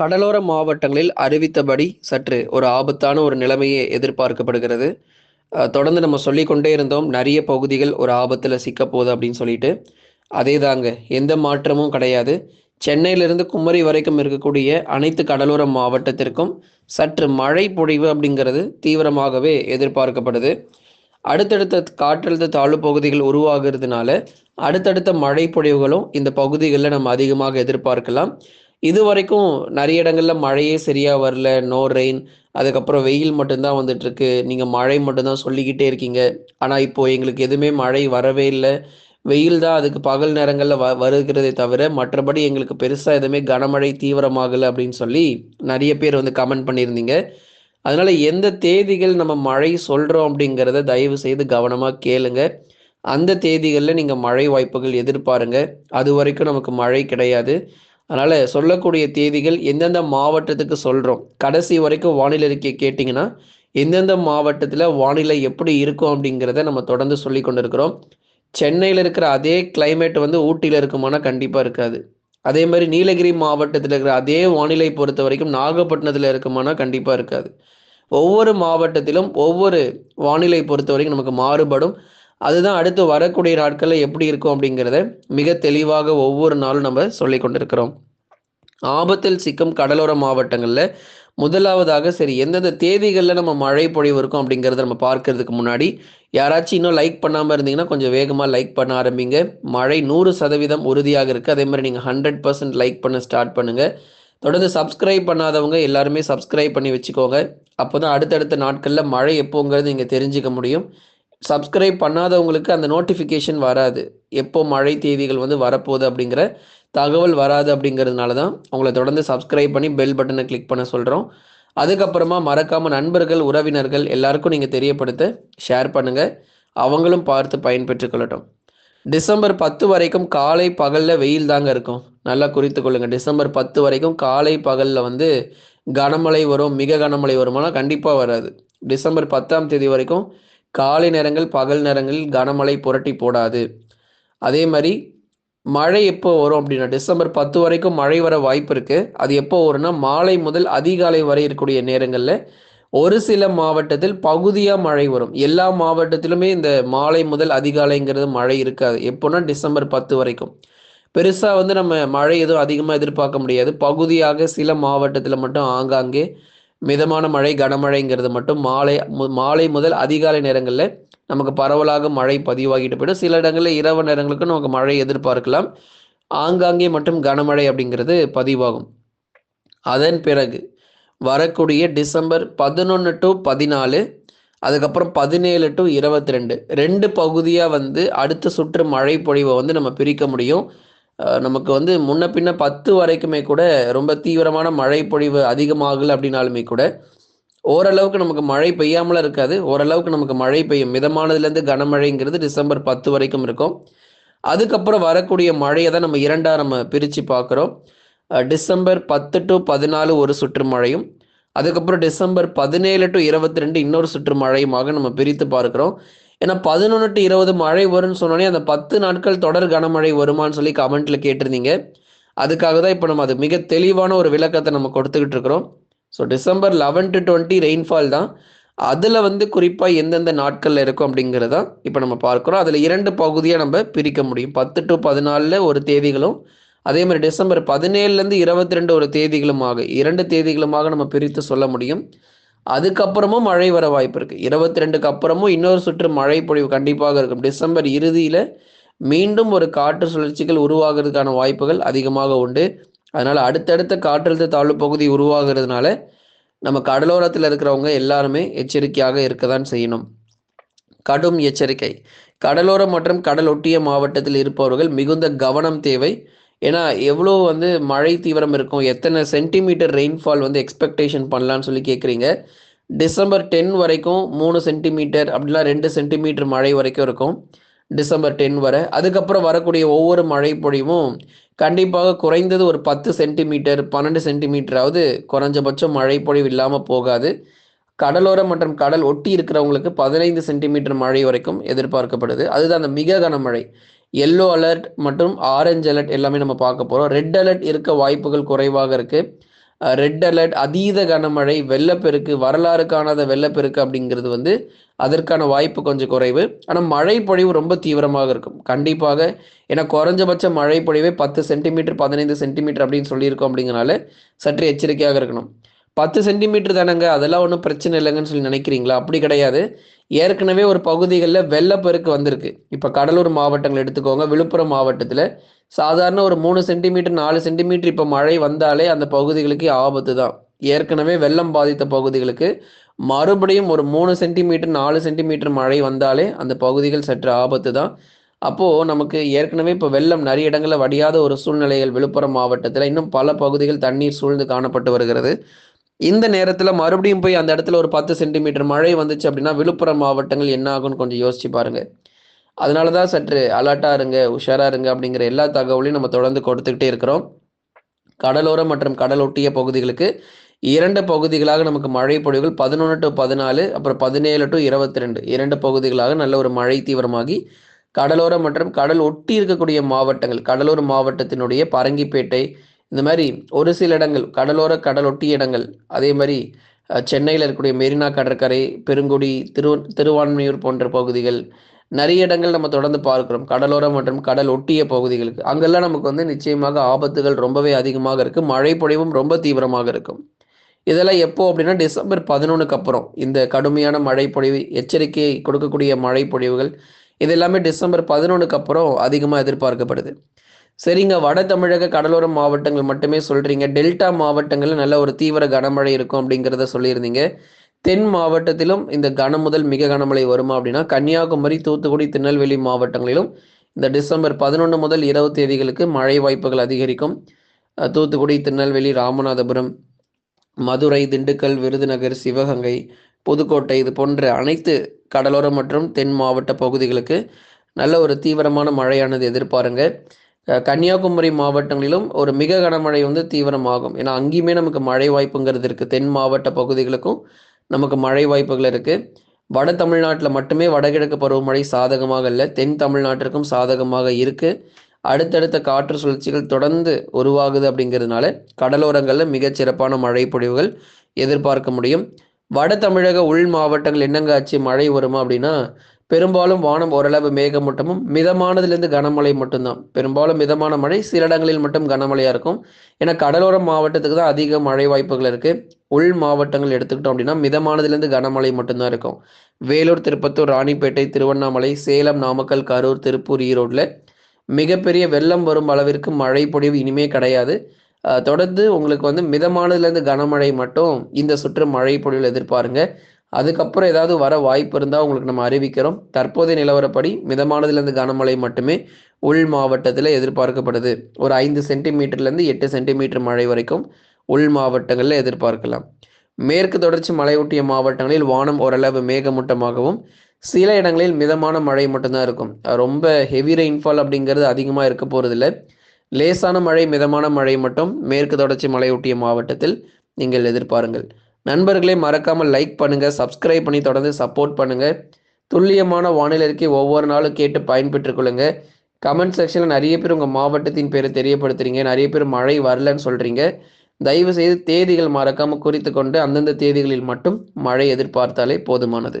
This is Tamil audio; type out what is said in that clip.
கடலோர மாவட்டங்களில் அறிவித்தபடி சற்று ஒரு ஆபத்தான ஒரு நிலைமையே எதிர்பார்க்கப்படுகிறது. தொடர்ந்து நம்ம சொல்லிக்கொண்டே இருந்தோம் நிறைய பகுதிகள் ஒரு ஆபத்தில் சிக்க போகுது அப்படின்னு சொல்லிட்டு. அதே தாங்க எந்த மாற்றமும் கிடையாது. சென்னையிலிருந்து குமரி வரைக்கும் இருக்கக்கூடிய அனைத்து கடலோர மாவட்டத்திற்கும் சற்று மழை பொழிவு அப்படிங்கிறது தீவிரமாகவே எதிர்பார்க்கப்படுது. அடுத்தடுத்த காற்றழுத்த தாழ்வு பகுதிகள் உருவாகிறதுனால அடுத்தடுத்த மழை பொழிவுகளும் இந்த பகுதிகளில் நம்ம அதிகமாக எதிர்பார்க்கலாம். இது வரைக்கும் நிறைய இடங்கள்ல மழையே சரியா வரல நோ ரெயின் அதுக்கப்புறம் வெயில் மட்டும்தான் வந்துட்டு இருக்கு நீங்க மழை மட்டும்தான் சொல்லிக்கிட்டே இருக்கீங்க. ஆனா இப்போ எங்களுக்கு எதுவுமே மழை வரவே இல்லை. வெயில் தான் அதுக்கு பகல் நேரங்களில் வ வருகிறதே தவிர மற்றபடி எங்களுக்கு பெருசாக எதுவுமே கனமழை தீவிரமாகலை அப்படின்னு சொல்லி நிறைய பேர் வந்து கமெண்ட் பண்ணியிருந்தீங்க. அதனால எந்த தேதிகள் நம்ம மழை சொல்கிறோம் அப்படிங்கிறத தயவு செய்து கவனமாக கேளுங்க. அந்த தேதிகளில் நீங்கள் மழை வாய்ப்புகள் எதிர்பாருங்க. அது வரைக்கும் நமக்கு மழை கிடையாது. அதனால் சொல்லக்கூடிய தேதிகள் எந்தெந்த மாவட்டத்துக்கு சொல்கிறோம் கடைசி வரைக்கும் வானிலை அறிக்கை கேட்டிங்கன்னா எந்தெந்த மாவட்டத்தில் வானிலை எப்படி இருக்கும் அப்படிங்கிறத நம்ம தொடர்ந்து சொல்லி கொண்டு இருக்கிறோம் சென்னையில் இருக்கிற அதே கிளைமேட் வந்து ஊட்டியில் இருக்குமானா கண்டிப்பாக இருக்காது. அதே மாதிரி நீலகிரி மாவட்டத்தில் இருக்கிற அதே வானிலை பொறுத்த வரைக்கும் நாகப்பட்டினத்தில் இருக்குமானா கண்டிப்பாக இருக்காது. ஒவ்வொரு மாவட்டத்திலும் ஒவ்வொரு வானிலை பொறுத்த வரைக்கும் நமக்கு மாறுபடும். அதுதான் அடுத்து வரக்கூடிய நாட்களில் எப்படி இருக்கும் அப்படிங்கிறத மிக தெளிவாக ஒவ்வொரு நாளும் நம்ம சொல்லி கொண்டிருக்கிறோம். ஆபத்தில் சிக்கும் கடலோர மாவட்டங்களில் முதலாவதாக சரி எந்தெந்த தேதிகளில் நம்ம மழை பொழிவு இருக்கும் அப்படிங்கிறத நம்ம பார்க்கறதுக்கு முன்னாடி யாராச்சும் இன்னும் லைக் பண்ணாமல் இருந்தீங்கன்னா கொஞ்சம் வேகமாக லைக் பண்ண ஆரம்பிங்க. மழை நூறு சதவீதம் உறுதியாக இருக்குது அதே மாதிரி நீங்கள் ஹண்ட்ரட் பர்சன்ட் லைக் பண்ண ஸ்டார்ட் பண்ணுங்கள் தொடர்ந்து சப்ஸ்கிரைப் பண்ணாதவங்க எல்லாருமே சப்ஸ்கிரைப் பண்ணி வச்சுக்கோங்க. அப்போ தான் அடுத்தடுத்த நாட்களில் மழை எப்போங்கிறது நீங்கள் தெரிஞ்சுக்க முடியும். சப்ஸ்கிரைப் பண்ணாதவங்களுக்கு அந்த நோட்டிஃபிகேஷன் வராது. எப்போ மழை தேதிகள் வந்து வரப்போகுது அப்படிங்கிற தகவல் வராது அப்படிங்கிறதுனால தான் உங்களை தொடர்ந்து சப்ஸ்கிரைப் பண்ணி பெல் பட்டனை கிளிக் பண்ண சொல்கிறோம் அதுக்கப்புறமா மறக்காமல் நண்பர்கள் உறவினர்கள் எல்லாருக்கும் நீங்கள் தெரியப்படுத்த ஷேர் பண்ணுங்கள் அவங்களும் பார்த்து பயன்பெற்றுக்கொள்ளட்டும் டிசம்பர் பத்து வரைக்கும் காலை பகலில் வெயில் தாங்க இருக்கும். நல்லா குறித்து கொள்ளுங்கள் டிசம்பர் பத்து வரைக்கும் காலை பகலில் வந்து கனமழை வரும் மிக கனமழை வருமானால் கண்டிப்பாக வராது. டிசம்பர் பத்தாம் தேதி வரைக்கும் காலை நேரங்கள் பகல் நேரங்களில் கனமழை புரட்டி போடாது. அதே மாதிரி மழை எப்போ வரும் அப்படின்னா டிசம்பர் பத்து வரைக்கும் மழை வர வாய்ப்பு இருக்கு. அது எப்போ வரும்னா மாலை முதல் அதிகாலை வரை இருக்கக்கூடிய நேரங்களில் ஒரு சில மாவட்டத்தில் பகுதியாக மழை வரும். எல்லா மாவட்டத்திலுமே இந்த மாலை முதல் அதிகாலைங்கிறது மழை இருக்காது. எப்போனா டிசம்பர் பத்து வரைக்கும். பெருசாக வந்து நம்ம மழை எதுவும் அதிகமாக எதிர்பார்க்க முடியாது. பகுதியாக சில மாவட்டத்தில் மட்டும் ஆங்காங்கே மிதமான மழை கனமழைங்கிறது மட்டும் மாலை மாலை முதல் அதிகாலை நேரங்களில் நமக்கு பரவலாக மழை பதிவாகிட்டு போயிடும். சில இடங்களில் இரவு நேரங்களுக்கு நமக்கு மழை எதிர்பார்க்கலாம். ஆங்காங்கே மட்டும் கனமழை அப்படிங்கிறது பதிவாகும். அதன் பிறகு வரக்கூடிய டிசம்பர் பதினொன்று டு பதினாலு அதுக்கப்புறம் பதினேழு டு இருபத்தி ரெண்டு ரெண்டு பகுதியாக வந்து அடுத்த சுற்று மழை பொழிவை வந்து நம்ம பிரிக்க முடியும். நமக்கு வந்து முன்ன பின்ன பத்து வரைக்குமே கூட ரொம்ப தீவிரமான மழை பொழிவு அதிகமாகல அப்படின்னாலுமே கூட ஓரளவுக்கு நமக்கு மழை பெய்யாமல இருக்காது. ஓரளவுக்கு நமக்கு மழை பெய்யும். மிதமானதுலேருந்து கனமழைங்கிறது டிசம்பர் பத்து வரைக்கும் இருக்கும். அதுக்கப்புறம் வரக்கூடிய மழையை தான் நம்ம இரண்டாக நம்ம பிரித்து பார்க்குறோம். டிசம்பர் பத்து டு பதினாலு ஒரு சுற்று மழையும் அதுக்கப்புறம் டிசம்பர் பதினேழு டு இருபத்தி ரெண்டு இன்னொரு சுற்று மழையுமாக நம்ம பிரித்து பார்க்குறோம். ஏன்னா பதினொன்று டு இருபது மழை வரும்னு சொன்னோடனே அந்த பத்து நாட்கள் தொடர் கனமழை வருமானு சொல்லி கமெண்ட்ல கேட்டிருந்தீங்க. அதுக்காக தான் இப்போ நம்ம அது மிக தெளிவான ஒரு விளக்கத்தை நம்ம கொடுத்துக்கிட்டு இருக்கிறோம். So December eleven to twenty rainfall தான். அதில் வந்து குறிப்பாக எந்தெந்த நாட்களில் இருக்கும் அப்படிங்கிறதான் இப்போ நம்ம பார்க்குறோம். அதில் இரண்டு பகுதியாக நம்ம பிரிக்க முடியும். பத்து டு பதினாலில் ஒரு தேதிகளும் அதே மாதிரி டிசம்பர் பதினேழுலேருந்து இருபத்தி ரெண்டு ஒரு தேதிகளுமாக இரண்டு தேதிகளுமாக நம்ம பிரித்து சொல்ல முடியும். அதுக்கப்புறமும் மழை வர வாய்ப்பு இருக்குது இருபத்தி ரெண்டுக்கு அப்புறமும் இன்னொரு சுற்று மழை பொழிவு கண்டிப்பாக இருக்கும். டிசம்பர் இறுதியில் மீண்டும் ஒரு காற்று சுழற்சிகள் உருவாகிறதுக்கான வாய்ப்புகள் அதிகமாக உண்டு. அதனால் அடுத்தடுத்த காற்றழுத்த தாழ்வு பகுதி உருவாகிறதுனால நம்ம கடலோரத்தில் இருக்கிறவங்க எல்லாருமே எச்சரிக்கையாக இருக்க தான் செய்யணும். கடும் எச்சரிக்கை. கடலோரம் மற்றும் கடல் ஒட்டிய மாவட்டத்தில் இருப்பவர்கள் மிகுந்த கவனம் தேவை. ஏன்னா எவ்வளோ வந்து மழை தீவிரம் இருக்கும் எத்தனை சென்டிமீட்டர் ரெயின்ஃபால் வந்து எக்ஸ்பெக்டேஷன் பண்ணலான்னு சொல்லி கேட்குறீங்க டிசம்பர் டென் வரைக்கும் மூணு சென்டிமீட்டர் அப்படிலாம் ரெண்டு சென்டிமீட்டர் மழை வரைக்கும் இருக்கும் டிசம்பர் டென் வரை. அதுக்கப்புறம் வரக்கூடிய ஒவ்வொரு மழை பொழிவும் கண்டிப்பாக குறைந்தது ஒரு பத்து சென்டிமீட்டர் பன்னெண்டு சென்டிமீட்டராவது குறைஞ்சபட்சம் மழை பொழிவு இல்லாமல் போகாது. கடலோரம் மற்றும் கடல் ஒட்டி இருக்கிறவங்களுக்கு பதினைந்து சென்டிமீட்டர் மழை வரைக்கும் எதிர்பார்க்கப்படுது. அதுதான் அந்த மிக கனமழை எல்லோ அலர்ட் மற்றும் ஆரஞ்சு அலர்ட் எல்லாமே நம்ம பார்க்க போகிறோம் ரெட் அலர்ட் இருக்க வாய்ப்புகள் குறைவாக இருக்குது ரெட் அலர்ட் அதீத கனமழை வெள்ளப்பெருக்கு வரலாறு காணாத வெள்ளப்பெருக்கு அப்படிங்கிறது வந்து அதற்கான வாய்ப்பு கொஞ்சம் குறைவு. ஆனால் மழை பொழிவு ரொம்ப தீவிரமாக இருக்கும். கண்டிப்பாக ஏன்னா குறைஞ்சபட்ச மழை பொழிவே பத்து சென்டிமீட்டர் பதினைந்து சென்டிமீட்டர் அப்படின்னு சொல்லியிருக்கோம் அப்படிங்கிறனால சற்று எச்சரிக்கையாக இருக்கணும். பத்து சென்டிமீட்டர் தானங்க? அதெல்லாம் ஒன்றும் பிரச்சனை இல்லைங்கன்னு சொல்லி நினைக்கிறீங்களா? அப்படி கிடையாது. ஏற்கனவே ஒரு பகுதிகளில் வெள்ளப்பெருக்கு வந்திருக்கு. இப்போ கடலூர் மாவட்டங்கள் எடுத்துக்கோங்க. விழுப்புரம் மாவட்டத்தில் சாதாரண ஒரு மூணு சென்டிமீட்டர் நாலு சென்டிமீட்டர் இப்போ மழை வந்தாலே அந்த பகுதிகளுக்கு ஆபத்து தான். ஏற்கனவே வெள்ளம் பாதித்த பகுதிகளுக்கு மறுபடியும் ஒரு மூணு சென்டிமீட்டர் நாலு சென்டிமீட்டர் மழை வந்தாலே அந்த பகுதிகள் சற்று ஆபத்து தான். அப்போது நமக்கு ஏற்கனவே இப்போ வெள்ளம் நிறைய இடங்களில் வடியாத ஒரு சூழ்நிலைகள் விழுப்புரம் மாவட்டத்தில். இன்னும் பல பகுதிகள் தண்ணீர் சூழ்ந்து காணப்பட்டு வருகிறது. இந்த நேரத்தில் மறுபடியும் போய் அந்த இடத்துல ஒரு பத்து சென்டிமீட்டர் மழை வந்துச்சு அப்படின்னா விழுப்புரம் மாவட்டங்கள் என்ன ஆகும்னு கொஞ்சம் யோசிச்சு பாருங்க. அதனால தான் சற்று அலர்ட்டாக இருங்க உஷாராக இருங்க அப்படிங்கிற எல்லா தகவலையும் நம்ம தொடர்ந்து கொடுத்துக்கிட்டே இருக்கிறோம். கடலோரம் மற்றும் கடல் ஒட்டிய பகுதிகளுக்கு இரண்டு பகுதிகளாக நமக்கு மழை பொழிவுகள் பதினொன்று டு பதினாலு அப்புறம் பதினேழு டு இருபத்தி ரெண்டு இரண்டு பகுதிகளாக நல்ல ஒரு மழை தீவிரமாகி கடலோரம் மற்றும் கடல் ஒட்டி இருக்கக்கூடிய மாவட்டங்கள் கடலூர் மாவட்டத்தினுடைய பரங்கிப்பேட்டை இந்த மாதிரி ஒரு சில இடங்கள் கடலோர கடல் ஒட்டிய இடங்கள் அதே மாதிரி சென்னையில் இருக்கக்கூடிய மெரினா கடற்கரை பெருங்குடி திரு திருவான்மையூர் போன்ற பகுதிகள் நிறைய இடங்கள் நம்ம தொடர்ந்து பார்க்கிறோம். கடலோரம் மற்றும் கடல் ஒட்டிய பகுதிகளுக்கு. அங்கெல்லாம் நமக்கு வந்து நிச்சயமாக ஆபத்துகள் ரொம்பவே அதிகமாக இருக்குது மழை பொழிவும் ரொம்ப தீவிரமாக இருக்கும். இதெல்லாம் எப்போ அப்படின்னா டிசம்பர் பதினொன்றுக்கு அப்புறம். இந்த கடுமையான மழை பொழிவு எச்சரிக்கை கொடுக்கக்கூடிய மழை பொழிவுகள் இது எல்லாமே டிசம்பர் பதினொன்றுக்கு அப்புறம் அதிகமாக எதிர்பார்க்கப்படுது. சரிங்க வட தமிழக கடலோர மாவட்டங்கள் மட்டுமே சொல்றீங்க. டெல்டா மாவட்டங்களில் நல்ல ஒரு தீவிர கனமழை இருக்கும் அப்படிங்கிறத சொல்லியிருந்தீங்க. தென் மாவட்டத்திலும் இந்த கனம் முதல் மிக கனமழை வருமா அப்படின்னா கன்னியாகுமரி தூத்துக்குடி திருநெல்வேலி மாவட்டங்களிலும் இந்த டிசம்பர் பதினொன்று முதல் இருபது தேதிகளுக்கு மழை வாய்ப்புகள் அதிகரிக்கும். தூத்துக்குடி திருநெல்வேலி ராமநாதபுரம் மதுரை திண்டுக்கல் விருதுநகர் சிவகங்கை புதுக்கோட்டை இது போன்ற அனைத்து கடலோரம் மற்றும் தென் மாவட்ட பகுதிகளுக்கு நல்ல ஒரு தீவிரமான மழையானது எதிர்பாருங்க. கன்னியாகுமரி மாவட்டங்களிலும் ஒரு மிக கனமழை வந்து தீவிரமாகும். ஏன்னா அங்கேயுமே நமக்கு மழை வாய்ப்புங்கிறது இருக்குது தென் மாவட்ட பகுதிகளுக்கும் நமக்கு மழை வாய்ப்புகள் இருக்குது வட தமிழ்நாட்டில் மட்டுமே வடகிழக்கு பருவமழை சாதகமாக இல்லை. தென் தமிழ்நாட்டிற்கும் சாதகமாக இருக்குது அடுத்தடுத்த காற்று சுழற்சிகள் தொடர்ந்து உருவாகுது அப்படிங்கிறதுனால கடலோரங்களில் மிகச் சிறப்பான மழை பொழிவுகள் எதிர்பார்க்க முடியும். வட தமிழக உள் மாவட்டங்கள் என்னங்க ஆச்சு? மழை வருமா அப்படின்னா பெரும்பாலும் வானம் ஓரளவு மேகமூட்டமும் மிதமானதுலேருந்து கனமழை மட்டும்தான். பெரும்பாலும் மிதமான மழை சில இடங்களில் மட்டும் கனமழையாக இருக்கும். ஏன்னா கடலோர மாவட்டத்துக்கு தான் அதிக மழை வாய்ப்புகள் இருக்குது உள் மாவட்டங்கள் எடுத்துக்கிட்டோம் அப்படின்னா மிதமானதுலேருந்து கனமழை மட்டும்தான் இருக்கும். வேலூர் திருப்பத்தூர் ராணிப்பேட்டை திருவண்ணாமலை சேலம் நாமக்கல் கரூர் திருப்பூர் ஈரோட்டில் மிகப்பெரிய வெள்ளம் வரும் அளவிற்கு மழை பொழிவு இனிமே கிடையாது. தொடர்ந்து உங்களுக்கு வந்து மிதமானதுலேருந்து கனமழை மட்டும் இந்த சுற்று மழை பொழிவில் எதிர்பாருங்க. அதுக்கப்புறம் ஏதாவது வர வாய்ப்பு இருந்தால் உங்களுக்கு நம்ம அறிவிக்கிறோம். தற்போதைய நிலவரப்படி மிதமானதுலேருந்து கனமழை மட்டுமே உள் மாவட்டத்தில் எதிர்பார்க்கப்படுது. ஒரு ஐந்து சென்டிமீட்டர்லேருந்து எட்டு சென்டிமீட்டர் மழை வரைக்கும் உள் மாவட்டங்களில் எதிர்பார்க்கலாம். மேற்கு தொடர்ச்சி மலையொட்டிய மாவட்டங்களில் வானம் ஓரளவு மேகமூட்டமாகவும் சில இடங்களில் மிதமான மழை மட்டும்தான் இருக்கும். ரொம்ப ஹெவி ரெயின்ஃபால் அப்படிங்கிறது அதிகமாக இருக்க போகிறதில்ல லேசான மழை மிதமான மழை மட்டும் மேற்கு தொடர்ச்சி மலையொட்டிய மாவட்டத்தில் நீங்கள் எதிர்பாருங்கள். நண்பர்களே மறக்காமல் லைக் பண்ணுங்கள் சப்ஸ்கிரைப் பண்ணி தொடர்ந்து சப்போர்ட் பண்ணுங்கள் துல்லியமான வானிலை ஒவ்வொரு நாளும் கேட்டு பயன்பெற்றுக் கொள்ளுங்க. கமெண்ட் செக்ஷனில் நிறைய பேர் உங்கள் மாவட்டத்தின் பேரை தெரியப்படுத்துறீங்க நிறைய பேர் மழை வரலன்னு சொல்கிறீங்க தயவு செய்து தேதிகள் மறக்காமல் குறித்து கொண்டு அந்தந்த தேதிகளில் மட்டும் மழை எதிர்பார்த்தாலே போதுமானது.